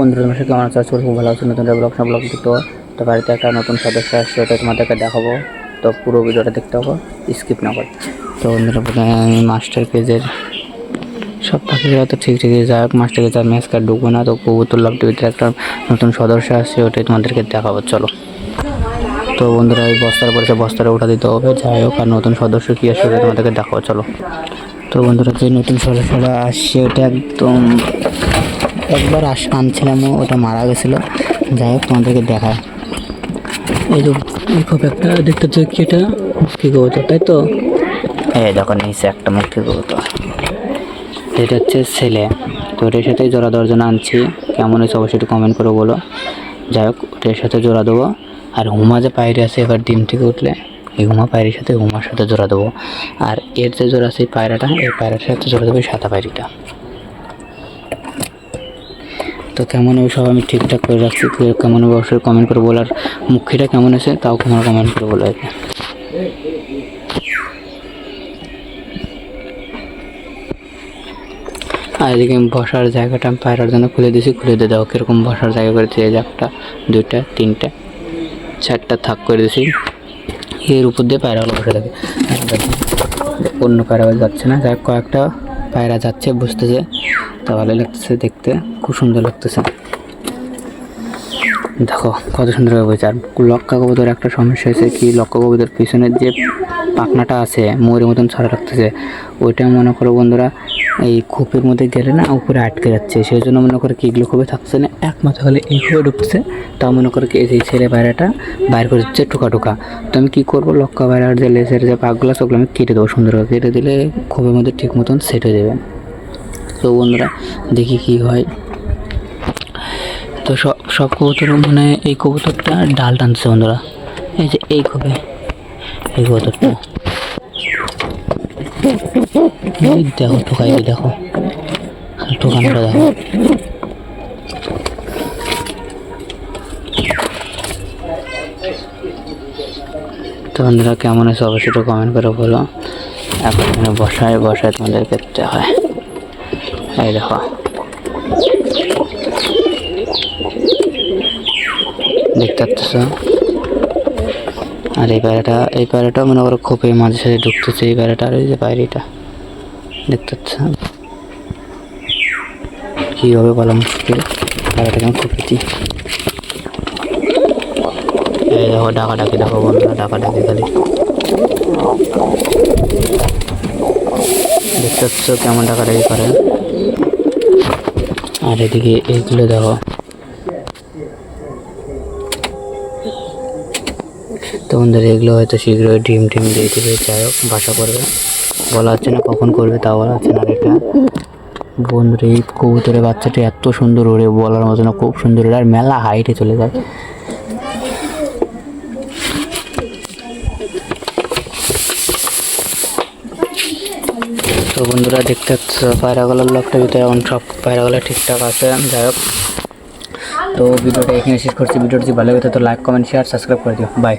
বন্ধুরা, তোমার সাথে কেমন আছো? আজকে খুব ভালো আছো। নতুন ব্লগ সব ব্লগ দেখতে তো বাড়িতে একটা নতুন সদস্য আসছে, ওটা তোমাদেরকে দেখাবো। তো পুরো ভিডিওটা দেখতে হবে স্কিপ না করে। তো বন্ধুরা, প্রথমে আমি মাস্টার পেজের সব পাখিরা তো ঠিক ঠিকই যাই হোক মাস্টার পেজ আর কার্ড ঢুকবো না। তো কবুতর লাভ টিভিতে একটা নতুন সদস্য আসছে, ওটাই তোমাদেরকে দেখাবো। চলো। তো বন্ধুরা, এই বস্তার পরে সে বস্তাটা উঠা দিতে হবে। যাই হোক, আর নতুন সদস্য কী আসছে, ওটা তোমাদেরকে দেখাবো। চলো। তো বন্ধুরা, যে নতুন সদস্যরা আসছে, ওটা একদম একবার আস আনছিলাম ওটা মারা গেছিল। যাই হোক তোমাদেরকে দেখায়। এই যে খুব একটা দেখতে হচ্ছে কি এটা? মুক্তি কবুতর তাই তো? এই দেখো নিচে একটা মুক্তি কবুতর। এটা হচ্ছে ছেলে। তো এটার সাথে জোড়া দেওয়ার জন্য আনছি। কেমন হয়েছে অবশ্যই একটু কমেন্ট করে বলো। যাই হোক ওটার সাথে জোড়া দেবো। আর হুমা যে পায়রি আছে এবার ডিম থেকে উঠলে এই হুমা পায়রির সাথে হুমার সাথে জোড়া দেবো। আর এর যে জোড়া আছে এই পায়রাটা এই পায়রার সাথে জোড়া দেবো সাদা পায়রিটা। তো কেমন হবে সব আমি ঠিকঠাক করে রাখছি। কেমন হবে অবশ্যই কমেন্ট করে বলার মুখিটা কেমন আছে, তাও তোমার কমেন্ট করে বলে আর আর এদিকে বসার জায়গাটা আমি পায়রার জন্য খুলে দিয়েছি। খুলে দিয়ে দাও কীরকম বসার জায়গা এই যে একটা, দুইটা, তিনটা, চারটা থাক করে দিয়েছি। এর উপর দিয়ে পায়রাগুলো বসে থাকে। অন্য পায়রা যাচ্ছে না। যাই কয়েকটা পায়রা যাচ্ছে, বুঝতেছে। তা ভালো লাগতেছে দেখতে, খুব সুন্দর লাগতেছে। দেখো, কত সুন্দর বলছে আর লক্কা কবুতর একটা সমস্যা হয়েছে কি লক্কা কবুতর পিছনের যে পাখনাটা আছে ময়ূরের মতন ছড়া রাখতেছে ওইটা মনে করো বন্ধুরা, এই খোপের মধ্যে গেলে না উপরে আটকে যাচ্ছে। সেই জন্য মনে করে কি, এগুলো খুবই থাকছে না, একমাত্র হলে এই খুবই ঢুকছে তা মনে করে কি, এই ছেলে বাইরেটা বাইর করে দিচ্ছে টুকা টুকা। তো আমি কী করব লক্কা বাইরের যে লেসের যে পাকগুলো ওগুলো আমি কেটে দেবো সুন্দর করে কেটে দিলে খোপের মধ্যে ঠিক মতন সেট হয়ে যাবে। তো বন্ধুরা, দেখি কি হয়। তো সব সব কবুতর মানে এই কবুতরটা ডাল টানছে বন্ধুরা। এই যে এই কবে এই কবুতরটা। দেখো। দেখো দেখো। তো বন্ধুরা, কেমন আছে অবশ্যই একটু কমেন্ট করে বলো। এখন বসায় বসায় তোমাদের করতে হয়। এই দেখো। দেখতে পাচ্ছ? আর এই পায়রাটা এই পায়রাটা মনে করো খোপে মাঝে সাঝে ঢুকতেছে, এই পায়রাটা আর এই যে পায়রিটা। দেখতে পাচ্ছ কী হবে বলা মুশকিল? পায়রাটাকে আমি খুপেছি এই দেখো ডাকা ডাকি দেখো বন্ধুরা ডাকা ডাকি খালি। দেখতে পাচ্ছ কেমন ডাকা ডাকি করে। আর এদিকে এইগুলো দেখো। তো বন্ধুরা, এগুলো হয়তো শীঘ্রই ডিম টিম দিয়ে দিবে, যাই হোক, বাসা করবে। বলা হচ্ছে না, কখন করবে তা বলা হচ্ছে না এটা বন্ধুরা, এই কবুতরের বাচ্চাটা এত সুন্দর ওড়ে বলার মতো না, খুব সুন্দর। ওড়ে আর মেলা হাইটে চলে যায়। তো বন্ধুরা, দেখতে পাচ্ছ, পায়রাগুলোর লকটা ভিতরে এখন সব পায়রাগুলো ঠিকঠাক আছে। যাই হোক। তো ভিডিওটা এখানে শেষ করছি। ভিডিওটি ভালো লাগে তো লাইক কমেন্ট শেয়ার সাবস্ক্রাইব করে দিও। বাই